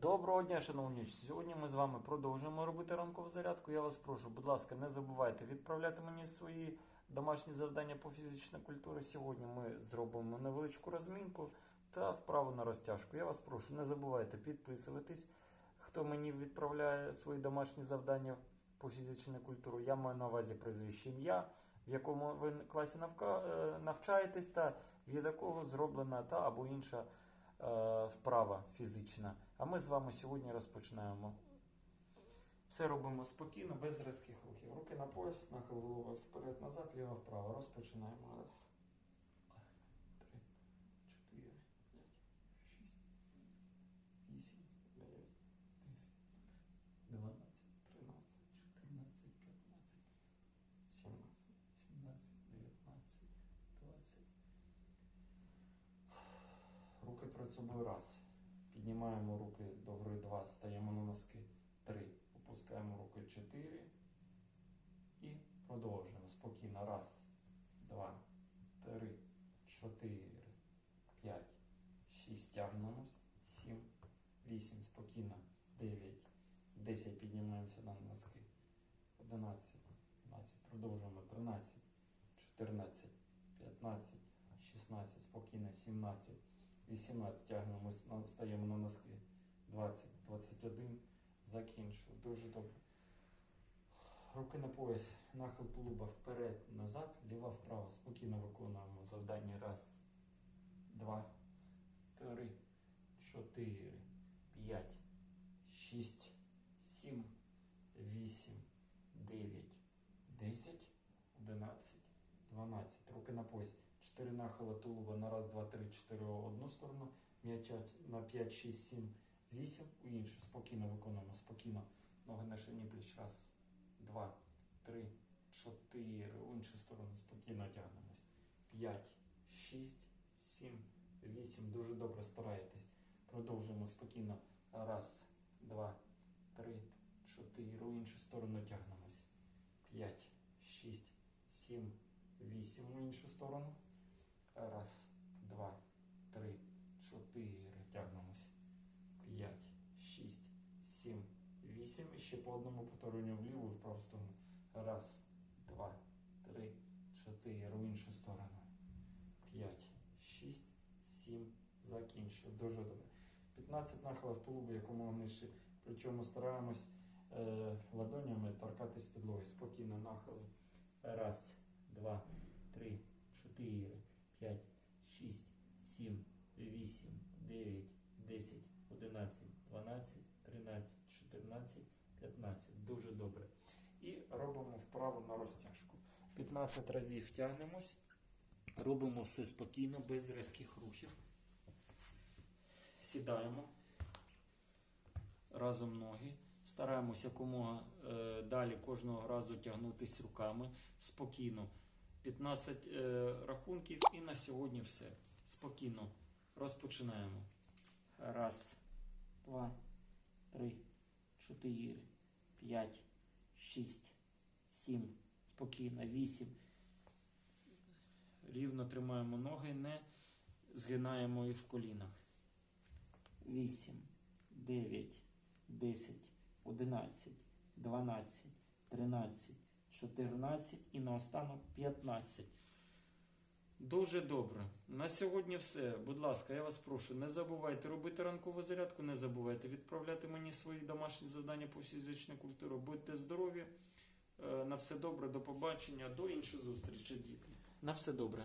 Доброго дня, шановні. Сьогодні ми з вами продовжуємо робити ранкову зарядку. Я вас прошу, будь ласка, не забувайте відправляти мені свої домашні завдання по фізичній культурі. Сьогодні ми зробимо невеличку розмінку та вправу на розтяжку. Я вас прошу, не забувайте підписуватись. Хто мені відправляє свої домашні завдання по фізичній культурі, я маю на увазі прізвище ім'я, в якому ви класі навка- е, навчаєтесь, та від якого зроблена та або інша вправа фізична. А ми з вами сьогодні розпочинаємо. Все робимо спокійно, без різких рухів. Руки на пояс, нахил голови вперед, назад, ліво вправо. Розпочинаємо. Раз, два, три, чотири, п'ять, шість, вісім, дев'ять, десять, дванадцять, тринадцять, чотирнадцять, п'ятнадцять, сімнадцять, сімнадцять, дев'ятнадцять, двадцять. Руки перед собою раз. Піднімаємо руки до гори 2, стаємо на носки 3. Опускаємо руки 4. І продовжуємо. Спокійно. Раз, два, три, чотири, п'ять, шість. Тягнемось. Сім, вісім. Спокійно. Дев'ять, десять. Піднімаємося на носки. Одинадцять, дванадцять. Продовжуємо. Тринадцять, чотирнадцять, п'ятнадцять, шістнадцять. Спокійно. Сімнадцять. 18 тягнемо, стаємо на носки. 20, 21, закінчили. Дуже добре. Руки на пояс, нахил тулуба вперед, назад, ліва вправо. Спокійно виконуємо завдання. Раз, два, три, чотири, п'ять, шість, сім, вісім, дев'ять, десять, одинадцять, дванадцять. Руки на пояс. 4 нахила тулуба на раз, два, три, чотири в одну сторону, м'яча на 5, 6, 7, 8 у іншу. Спокійно виконуємо, спокійно. Ноги на ширині пліч. Раз, два, три, чотири. У іншу сторону спокійно тягнемось. 5, 6, 7, 8. Дуже добре стараєтесь. Продовжуємо спокійно. Раз, два, три, чотири. У іншу сторону тягнемось. 5, 6, 7, 8 у іншу сторону. Раз, два, три, чотири. Тягнемось. П'ять, шість, сім, вісім. І ще по одному повторенню вліву і в сторону. Раз, два, три, чотири. У іншу сторону. П'ять, шість, сім. Закінчили. Дуже добре. 15 нахилів тулуба, якомога нижче. Причому стараємось е, ладонями торкатись підлоги. Спокійно нахили. Раз, два, три, чотири, 11, 12, 13, 14, 15. Дуже добре. І робимо вправу на розтяжку. 15 разів втягнемось. Робимо все спокійно, без різких рухів. Сідаємо разом ноги. Стараємось якомога е, далі кожного разу тягнутися руками спокійно. 15 е, рахунків і на сьогодні все. Спокійно розпочинаємо. Раз два, три, чотири, п'ять, шість, сім. Спокійно. Вісім. Рівно тримаємо ноги, не згинаємо їх в колінах. 8, 9, 10, 11, 12, 13, 14 і наостанок 15. Дуже добре. На сьогодні все. Будь ласка, я вас прошу, не забувайте робити ранкову зарядку, не забувайте відправляти мені свої домашні завдання по фізичній культурі. Будьте здорові. Е, На все добре, до побачення, до іншої зустрічі, діти. На все добре.